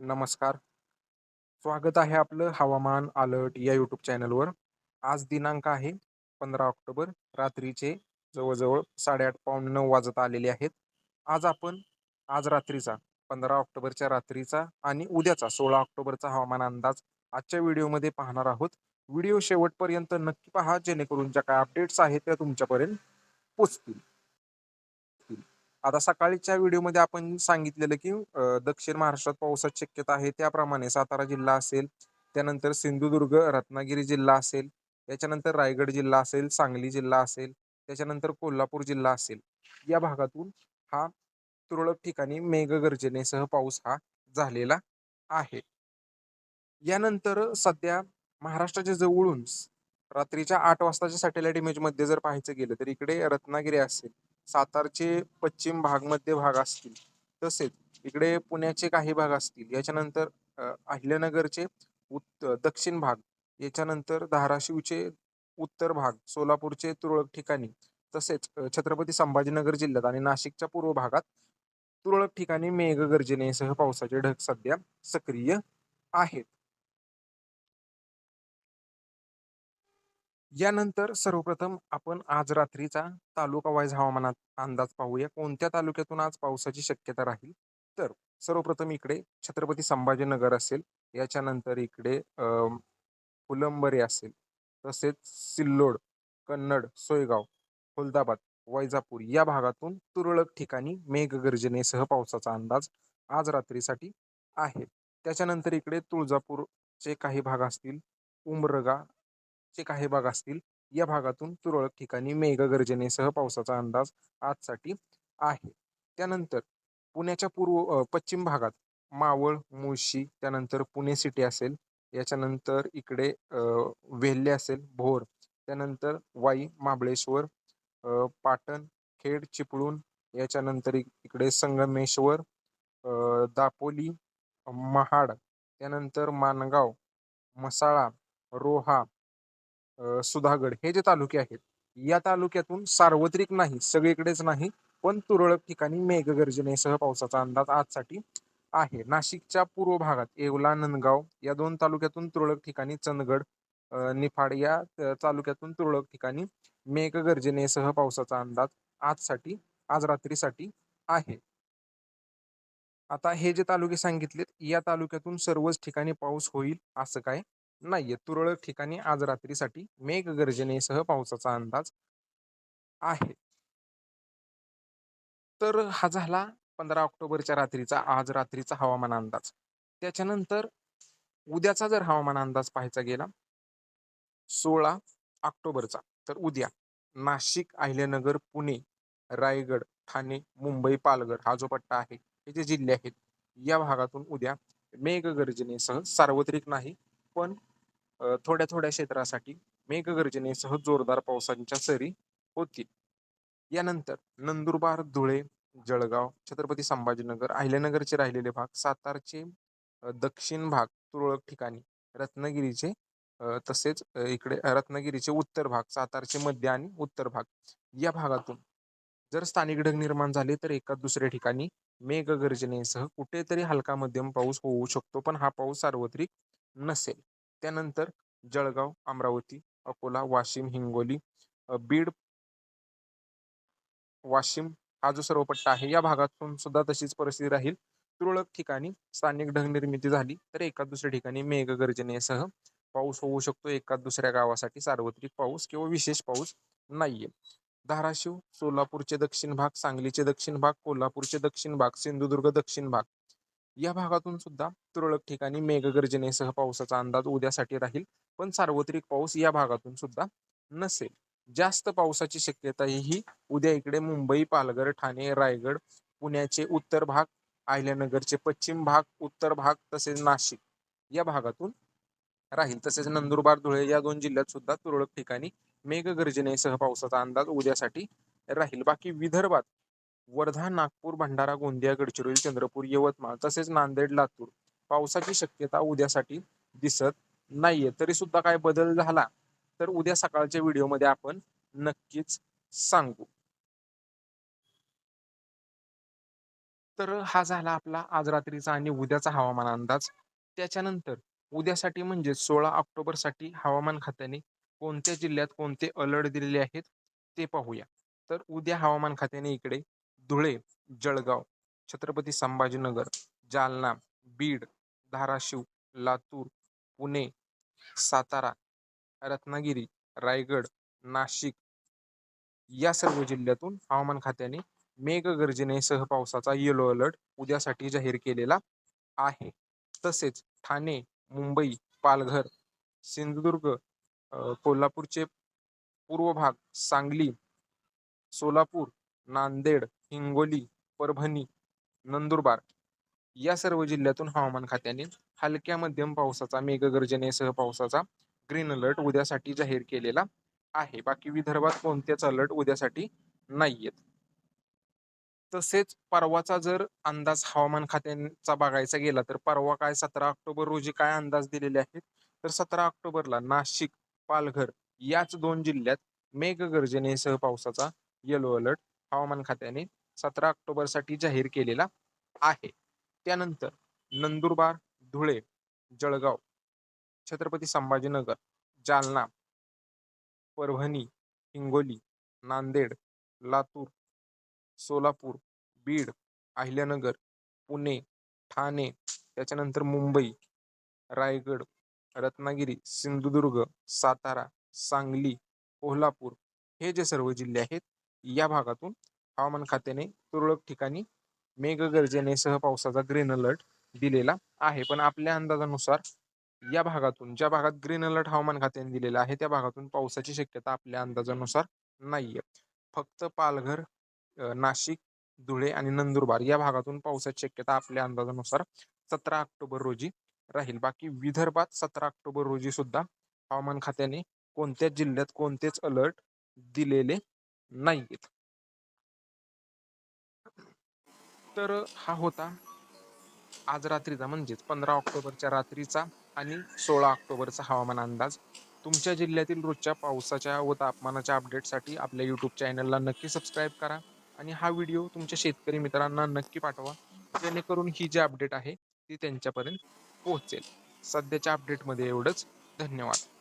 नमस्कार. स्वागत आहे आपलं हवामान अलर्ट या यूट्यूब चॅनलवर. आज दिनांक आहे पंधरा ऑक्टोबर रात्रीचे जवळजवळ साडेआठ पाऊण नऊ वाजत आलेले आहेत. आज आपण आज रात्रीचा पंधरा ऑक्टोबरच्या रात्रीचा आणि उद्याचा सोळा ऑक्टोबरचा हवामान अंदाज आजच्या व्हिडिओमध्ये पाहणार आहोत. व्हिडिओ शेवटपर्यंत नक्की पहा जेणेकरून ज्या काय अपडेट्स आहेत त्या तुमच्यापर्यंत पोचतील. आता सकाळीच्या व्हिडिओमध्ये आपण सांगितलेलं की दक्षिण महाराष्ट्रात पावसाची शक्यता आहे. त्याप्रमाणे सातारा जिल्हा असेल त्यानंतर सिंधुदुर्ग रत्नागिरी जिल्हा असेल त्याच्यानंतर रायगड जिल्हा असेल सांगली जिल्हा असेल त्याच्यानंतर कोल्हापूर जिल्हा असेल. या भागातून हा तुरळक ठिकाणी मेघगर्जनेसह पाऊस हा झालेला आहे. यानंतर सध्या महाराष्ट्राच्या जवळून रात्रीच्या आठ वाजताच्या सॅटेलाइट इमेजमध्ये जर पाहायचं गेलं तर इकडे रत्नागिरी असेल सातारचे पश्चिम भाग मध्य भाग असतील तसेच इकडे पुण्याचे काही भाग असतील याच्यानंतर अहिल्यानगरचे उत्तर दक्षिण भाग याच्यानंतर धाराशिवचे उत्तर भाग सोलापूरचे तुरळक ठिकाणी तसेच छत्रपती संभाजीनगर जिल्ह्यात आणि नाशिकच्या पूर्व भागात तुरळक ठिकाणी मेघगर्जनेसह पावसाचे ढग सध्या सक्रिय आहेत. यानंतर सर्वप्रथम आपण आज रात्रीचा तालुका वाईज हवामानात अंदाज पाहूया. कोणत्या तालुक्यातून आज पावसाची शक्यता राहील? तर सर्वप्रथम इकडे छत्रपती संभाजीनगर असेल. याच्यानंतर इकडे फुलंबरी असेल. तसेच सिल्लोड कन्नड सोयगाव खुलदाबाद वैजापूर या भागातून तुरळक ठिकाणी मेघगर्जनेसह पावसाचा अंदाज आज रात्रीसाठी आहे. त्याच्यानंतर इकडे तुळजापूरचे काही भाग असतील. उमरगा चे काही भाग असतील या भागातून तुरळक ठिकाणी मेघगर्जनेसह पावसाचा अंदाज आजसाठी आहे. त्यानंतर पुण्याच्या पूर्व पश्चिम भागात मावळ मुळशी त्यानंतर पुणे सिटी असेल याच्यानंतर इकडे वेल्हे असेल भोर त्यानंतर वाई महाबळेश्वर पाटण खेड चिपळूण याच्यानंतर इकडे संगमेश्वर दापोली महाड त्यानंतर मानगाव मसाळा रोहा सुधागड हे जे तालुके आहेत या तालुक्यातून सार्वत्रिक नाही सगळीकडेच नाही पण तुरळक ठिकाणी मेघगर्जनेसह पावसाचा अंदाज आजसाठी आहे. नाशिकच्या पूर्व भागात येवला नंदगाव या दोन तालुक्यातून तुरळक ठिकाणी चंदगड निफाड या तालुक्यातून तुरळक ठिकाणी मेघगर्जनेसह पावसाचा अंदाज आजसाठी आज रात्रीसाठी आहे. आता हे जे तालुके सांगितलेत या तालुक्यातून सर्वच ठिकाणी पाऊस होईल असं काय? नाहीये तुरळक ठिकाणी आज रात्रीसाठी मेघगर्जनेसह पावसाचा अंदाज आहे. तर हा झाला पंधरा ऑक्टोबरच्या रात्रीचा आज रात्रीचा हवामान अंदाज. त्याच्यानंतर उद्याचा जर हवामान अंदाज पाहायचा गेला सोळा ऑक्टोबरचा तर उद्या नाशिक अहिल्यानगर पुणे रायगड ठाणे मुंबई पालघर हा जो पट्टा आहे हे जे जिल्हे आहेत या भागातून उद्या मेघगर्जनेसह सार्वत्रिक नाही पण थोड्या थोड्या क्षेत्रासाठी मेघगर्जनेसह जोरदार पावसांच्या सरी होतील यानंतर नंदुरबार धुळे जळगाव छत्रपती संभाजीनगर अहिल्यानगरचे राहिलेले भाग सातारचे दक्षिण भाग तुरळक ठिकाणी रत्नागिरीचे तसेच इकडे रत्नागिरीचे उत्तर भाग सातारचे मध्य आणि उत्तर भाग या भागातून जर स्थानिक ढग निर्माण झाले तर एका दुसऱ्या ठिकाणी मेघगर्जनेसह कुठेतरी हलका मध्यम पाऊस होऊ शकतो. पण हा पाऊस सार्वत्रिक नसेल. त्यानंतर जळगाव अमरावती अकोला वाशिम हिंगोली बीड वाशिम हा जो सर्व पट्टा आहे या भागातून सुद्धा तशीच परिस्थिती राहील. तुरळक ठिकाणी स्थानिक ढग निर्मिती झाली तर एका दुसऱ्या ठिकाणी मेघगर्जनेसह पाऊस होऊ शकतो. एका दुसऱ्या गावासाठी सार्वत्रिक पाऊस किंवा विशेष पाऊस नाहीये. धाराशिव सोलापूरचे दक्षिण भाग सांगलीचे दक्षिण भाग कोल्हापूरचे दक्षिण भाग सिंधुदुर्ग दक्षिण भाग या भागातून सुद्धा तुरळक ठिकाणी मेघगर्जनेसह पावसाचा अंदाज उद्यासाठी राहील पण सार्वत्रिक पाऊस या भागातून सुद्धा नसेल. जास्त पावसाची शक्यता ही उद्या इकडे मुंबई पालघर ठाणे रायगड पुण्याचे उत्तर भाग अहिल्यानगरचे पश्चिम भाग उत्तर भाग तसेच नाशिक या भागातून राहील. तसेच नंदुरबार धुळे या दोन जिल्ह्यात सुद्धा तुरळक ठिकाणी मेघगर्जनेसह पावसाचा अंदाज उद्यासाठी राहील. बाकी विदर्भात वर्धा नागपूर भंडारा गोंदिया गडचिरोली चंद्रपूर यवतमाळ तसेच नांदेड लातूर पावसाची शक्यता उद्यासाठी दिसत नाहीये. तरी सुद्धा काय बदल झाला तर उद्या सकाळच्या व्हिडिओमध्ये आपण नक्कीच सांगू. तर हा झाला आपला आज रात्रीचा आणि उद्याचा हवामान अंदाज. त्याच्यानंतर उद्यासाठी म्हणजे सोळा ऑक्टोबरसाठी हवामान खात्याने कोणत्या जिल्ह्यात कोणते अलर्ट दिलेले आहेत ते पाहूया. तर उद्या हवामान खात्याने इकडे धुळे जळगाव छत्रपती संभाजीनगर जालना बीड धाराशिव लातूर पुणे सातारा रत्नागिरी रायगड नाशिक या सर्व जिल्ह्यातून हवामान खात्याने मेघगर्जनेसह पावसाचा येलो अलर्ट उद्यासाठी जाहीर केलेला आहे. तसेच ठाणे मुंबई पालघर सिंधुदुर्ग कोल्हापूरचे पूर्व भाग सांगली सोलापूर नांदेड हिंगोली परभणी नंदुरबार या सर्व जिल्ह्यातून हवामान खात्याने हलक्या मध्यम पावसाचा मेघगर्जनेसह पावसाचा ग्रीन अलर्ट उद्यासाठी जाहीर केलेला आहे. बाकी विदर्भात कोणतेच अलर्ट उद्यासाठी नाहीयेत. तसेच परवाचा जर अंदाज हवामान खात्यांचा बघायचा गेला तर परवा काय सतरा ऑक्टोबर रोजी काय अंदाज दिलेले आहेत? तर सतरा ऑक्टोबरला नाशिक पालघर याच दोन जिल्ह्यात मेघगर्जनेसह पावसाचा येलो अलर्ट हवामान खात्याने सतरा ऑक्टोबरसाठी जाहीर केलेला आहे. त्यानंतर नंदुरबार धुळे जळगाव छत्रपती संभाजीनगर जालना परभणी हिंगोली नांदेड लातूर सोलापूर बीड अहिल्यानगर पुणे ठाणे त्याच्यानंतर मुंबई रायगड रत्नागिरी सिंधुदुर्ग सातारा सांगली कोल्हापूर हे जे सर्व जिल्हे आहेत या भागातून हवामान खात्याने तुरळक ठिकाणी मेघगर्जनेसह पावसाचा ग्रीन अलर्ट दिलेला आहे. पण आपल्या अंदाजानुसार या भागातून ज्या भागात ग्रीन अलर्ट हवामान खात्याने दिलेला आहे त्या भागातून पावसाची शक्यता आपल्या अंदाजानुसार नाहीये. फक्त पालघर नाशिक धुळे आणि नंदुरबार या भागातून पावसाची शक्यता आपल्या अंदाजानुसार सतरा ऑक्टोबर रोजी राहील. बाकी विदर्भात सतरा ऑक्टोबर रोजी सुद्धा हवामान खात्याने कोणत्याच जिल्ह्यात कोणतेच अलर्ट दिलेले नाहीयेत. तर हा होता आज रात्रीचा म्हणजेच पंधरा ऑक्टोबरच्या रात्रीचा आणि सोळा ऑक्टोबरचा हवामान अंदाज. तुमच्या जिल्ह्यातील रोजच्या पावसाच्या व तापमानाच्या अपडेटसाठी आपल्या यूट्यूब चॅनलला नक्की सबस्क्राईब करा आणि हा व्हिडिओ तुमच्या शेतकरी मित्रांना नक्की पाठवा जेणेकरून ही जी अपडेट आहे ती त्यांच्यापर्यंत पोहोचेल. सध्याच्या अपडेटमध्ये एवढंच. धन्यवाद.